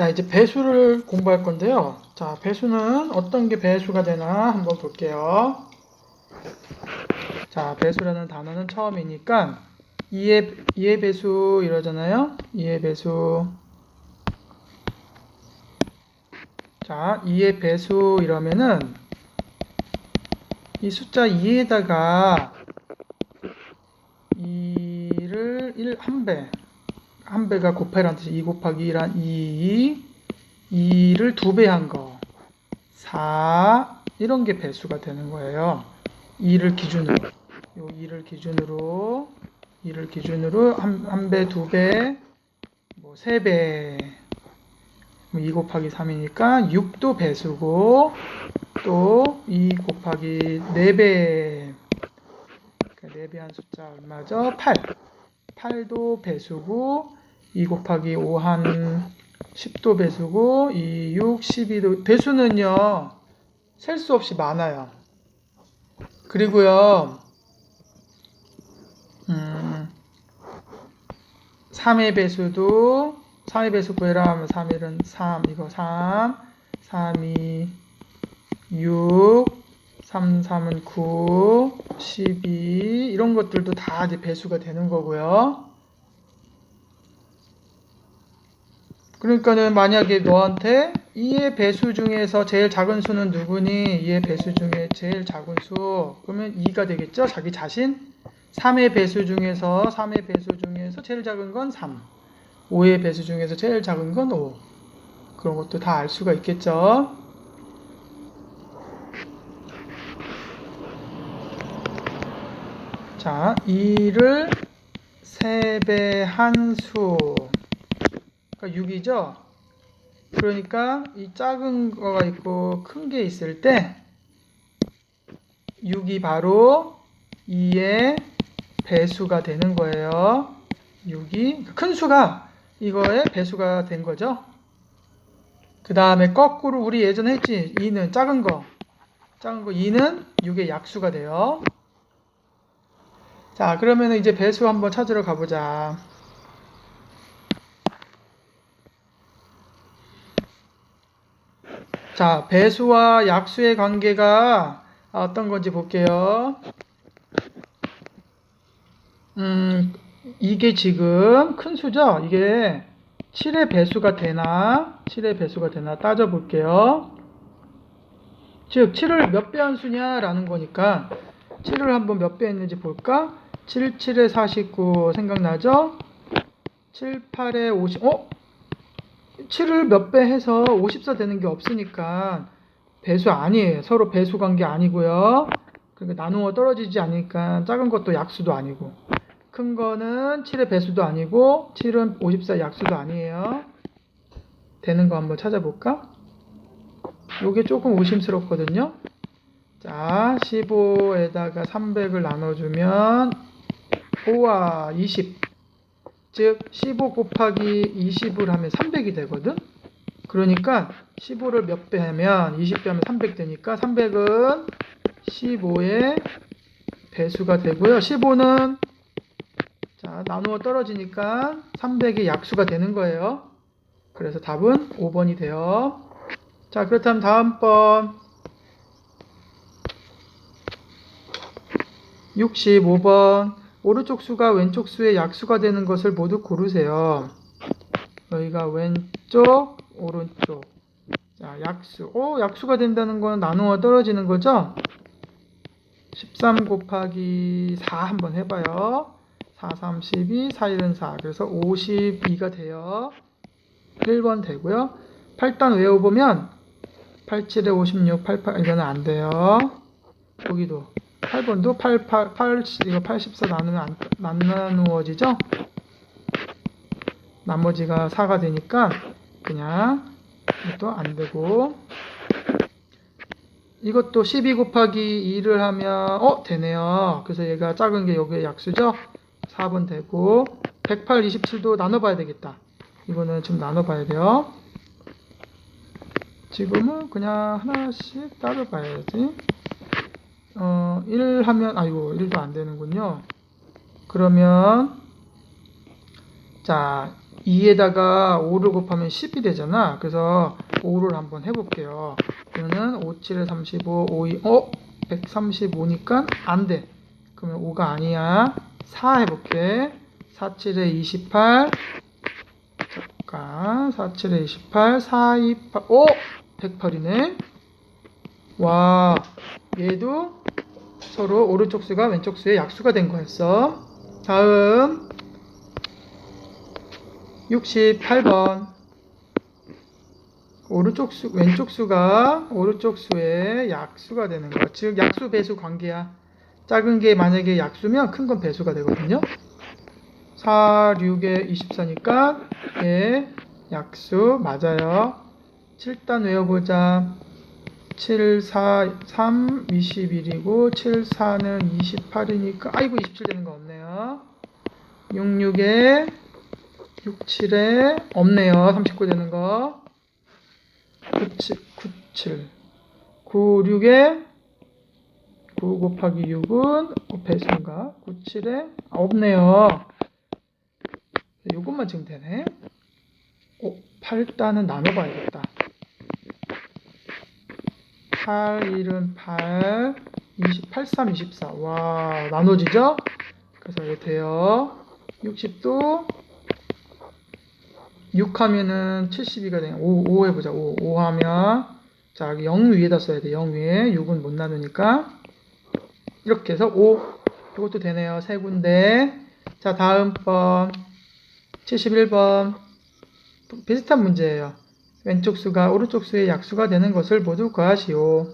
자, 이제 배수를 공부할 건데요. 자, 배수는 어떤 게 배수가 되나 한번 볼게요. 자, 배수라는 단어는 처음이니까 2의, 2의 배수 이러잖아요. 2의 배수. 자, 2의 배수 이러면은 이 숫자 2에다가 2를 1, 한 배. 한 배가 곱해라는 뜻이 2 곱하기 1한 2, 2를 두 배 한 거. 4, 이런 게 배수가 되는 거예요. 2를 기준으로. 요 2를 기준으로, 2를 기준으로 한, 한 배, 두 배, 뭐, 세 배. 2 곱하기 3이니까 6도 배수고, 또 2 곱하기 4배. 4배 한 숫자 얼마죠? 8. 8도 배수고, 2 곱하기 5 한 10도 배수고, 2, 6, 12도. 배수는요, 셀 수 없이 많아요. 그리고요, 음, 3의 배수도, 3의 배수 구해라 하면 3일은 3, 이거 3, 3이 6, 3, 3은 9, 12, 이런 것들도 다 이제 배수가 되는 거고요. 그러니까는 만약에 너한테 2의 배수 중에서 제일 작은 수는 누구니? 2의 배수 중에 제일 작은 수. 그러면 2가 되겠죠? 자기 자신? 3의 배수 중에서 3의 배수 중에서 제일 작은 건 3. 5의 배수 중에서 제일 작은 건 5. 그런 것도 다 알 수가 있겠죠? 자, 2를 3배 한 수. 그러니까 6이죠? 그러니까 이 작은 거가 있고 큰 게 있을 때 6이 바로 2의 배수가 되는 거예요. 6이 큰 수가 이거의 배수가 된 거죠. 그 다음에 거꾸로 우리 예전에 했지 2는 작은 거 작은 거 2는 6의 약수가 돼요. 자 그러면 이제 배수 한번 찾으러 가보자. 자, 배수와 약수의 관계가 어떤 건지 볼게요. 음, 이게 지금 큰 수죠? 이게 7의 배수가 되나? 7의 배수가 되나? 따져볼게요. 즉, 7을 몇 배 한 수냐라는 거니까 7을 한번 몇 배 했는지 볼까? 7, 7에 49 생각나죠? 7, 8에 50, 어? 7을 몇 배 해서 54 되는 게 없으니까 배수 아니에요. 서로 배수 관계 아니고요. 그러니까 나누어 떨어지지 않으니까 작은 것도 약수도 아니고 큰 거는 7의 배수도 아니고 7은 54 약수도 아니에요. 되는 거 한번 찾아볼까? 요게 조금 의심스럽거든요. 자, 15에다가 300을 나눠주면 5와 20 즉, 15 곱하기 20을 하면 300이 되거든? 그러니까 15를 몇 배 하면 20배 하면 300 되니까 300은 15의 배수가 되고요. 15는 자, 나누어 떨어지니까 300이 약수가 되는 거예요. 그래서 답은 5번이 돼요. 자, 그렇다면 다음 번 65번 오른쪽 수가 왼쪽 수의 약수가 되는 것을 모두 고르세요. 여기가 왼쪽, 오른쪽. 자, 약수. 오, 약수가 된다는 건 나누어 떨어지는 거죠? 13 곱하기 4 한번 해봐요. 4, 3, 12, 4, 1은 4. 그래서 52가 돼요. 1번 되고요. 8단 외워보면 8, 7에 56, 88, 이거는 안 돼요. 여기도 8번도 8, 8, 8, 이거 84 나누면 안, 안 나누어지죠? 나머지가 4가 되니까 그냥 이것도 안 되고 이것도 12 곱하기 2를 하면 어 되네요. 그래서 얘가 작은 게 여기에 약수죠? 4번 되고 108, 27도 나눠봐야 되겠다. 이거는 좀 나눠봐야 돼요. 지금은 그냥 하나씩 따로 봐야지. 어, 1 하면, 아이고, 1도 안 되는군요. 그러면, 자, 2에다가 5를 곱하면 10이 되잖아. 그래서 5를 한번 해볼게요. 그러면 5, 7에 35, 5, 2, 어? 135니까 안 돼. 그러면 5가 아니야. 4 해볼게. 4, 7에 28. 잠깐. 4, 7에 28. 4, 2, 8. 오! 108이네. 와. 얘도 서로 오른쪽 수가 왼쪽 수의 약수가 된 거였어. 다음. 68번. 오른쪽 수, 왼쪽 수가 오른쪽 수의 약수가 되는 거야. 즉, 약수 배수 관계야. 작은 게 만약에 약수면 큰 건 배수가 되거든요. 4, 6에 24니까 예, 약수 맞아요. 7단 외워보자. 7, 4, 3, 21이고 7, 4는 28이니까 아이고 27 되는 거 없네요. 6, 6에 6, 7에 없네요. 39 되는 거. 9, 7, 9, 7. 9, 6에 9 곱하기 6은 어, 배수인가? 9, 7에 아, 없네요. 요것만 지금 되네. 어, 8단은 나눠봐야겠다. 8, 1은 8, 20, 8, 3, 24. 와, 나눠지죠? 그래서 이렇게 돼요. 60도 6 하면은 72가 되냐. 5, 5 해보자. 5, 5 하면. 자, 여기 0 위에다 써야 돼. 0 위에. 6은 못 나누니까. 이렇게 해서 5. 이것도 되네요. 세 군데. 자, 다음 번. 71번. 비슷한 문제예요. 왼쪽 수가 오른쪽 수의 약수가 되는 것을 모두 구하시오.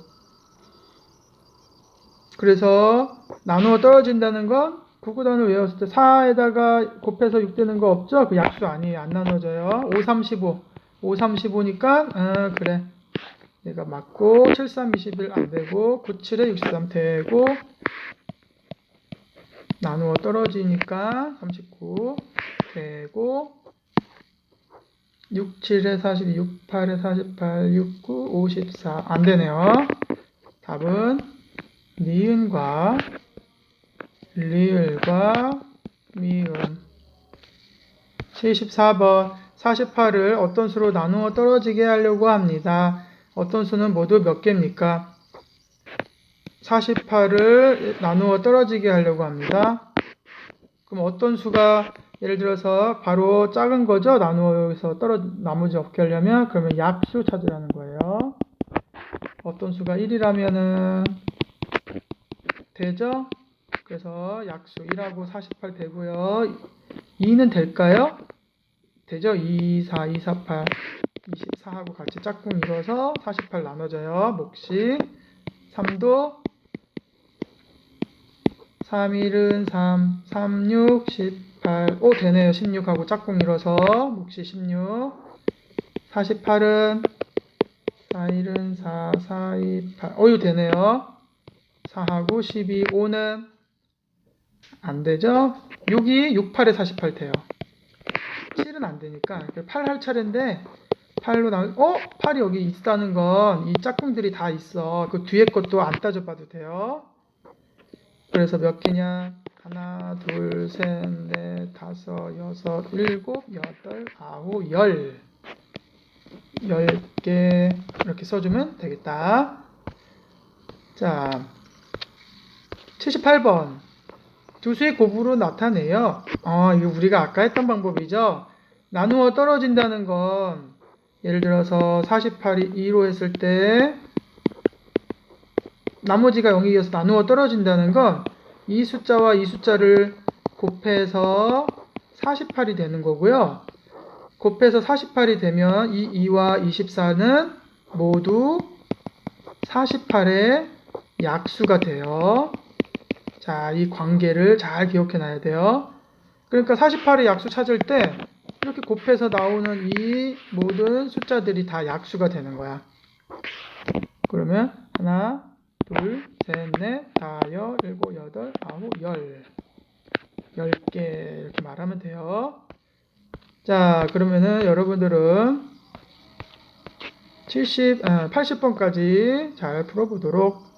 그래서 나누어 떨어진다는 건 구구단을 외웠을 때 4에다가 곱해서 6 되는 거 없죠? 그 약수 아니에요. 안 나눠져요. 5, 35. 5, 35니까, 어, 그래. 얘가 맞고, 7, 3, 21 안 되고, 9, 7에 63 되고, 나누어 떨어지니까 39 되고, 6, 7에 42, 6, 8에 48, 6, 9, 54. 안 되네요. 답은 니은과 리을과 미음 74번 48을 어떤 수로 나누어 떨어지게 하려고 합니다. 어떤 수는 모두 몇 개입니까? 48을 나누어 떨어지게 하려고 합니다. 그럼 어떤 수가 예를 들어서 바로 작은 거죠? 나누어서 떨어 나머지 없게 하려면 그러면 약수 찾으라는 거예요. 어떤 수가 1이라면은 되죠? 그래서 약수 1하고 48 되고요. 2는 될까요? 되죠? 2, 4, 2, 4, 8, 24하고 같이 짝꿍 이뤄서 48 나눠져요. 몫이 3도 3, 1은 3, 3, 6, 18. 오, 되네요. 16하고 짝꿍 이뤄서 몫이 16. 48은 4, 1은 4, 4, 2, 8. 어유 되네요. 4하고 12, 5는 안 되죠? 6이 6, 8에 48 돼요. 7은 안 되니까 8 할 차례인데 8로 나 어? 8이 여기 있다는 건 이 짝꿍들이 다 있어. 그 뒤에 것도 안 따져봐도 돼요. 그래서 몇 개냐? 하나, 둘, 셋, 넷, 다섯, 여섯, 일곱, 여덟, 아홉, 열. 열 개 이렇게 써주면 되겠다. 자, 78번. 두 수의 곱으로 나타내요. 어, 이거 우리가 아까 했던 방법이죠. 나누어 떨어진다는 건 예를 들어서 48이 2로 했을 때 나머지가 0이어서 나누어 떨어진다는 건 이 숫자와 이 숫자를 곱해서 48이 되는 거고요. 곱해서 48이 되면 이 2와 24는 모두 48의 약수가 돼요. 자, 이 관계를 잘 기억해 놔야 돼요. 그러니까 48의 약수 찾을 때 이렇게 곱해서 나오는 이 모든 숫자들이 다 약수가 되는 거야. 그러면 하나, 둘, 셋, 넷, 다, 여, 일곱, 여덟, 아홉, 열. 열 개 이렇게 말하면 돼요. 자, 그러면은 여러분들은 70, 아, 80번까지 잘 풀어보도록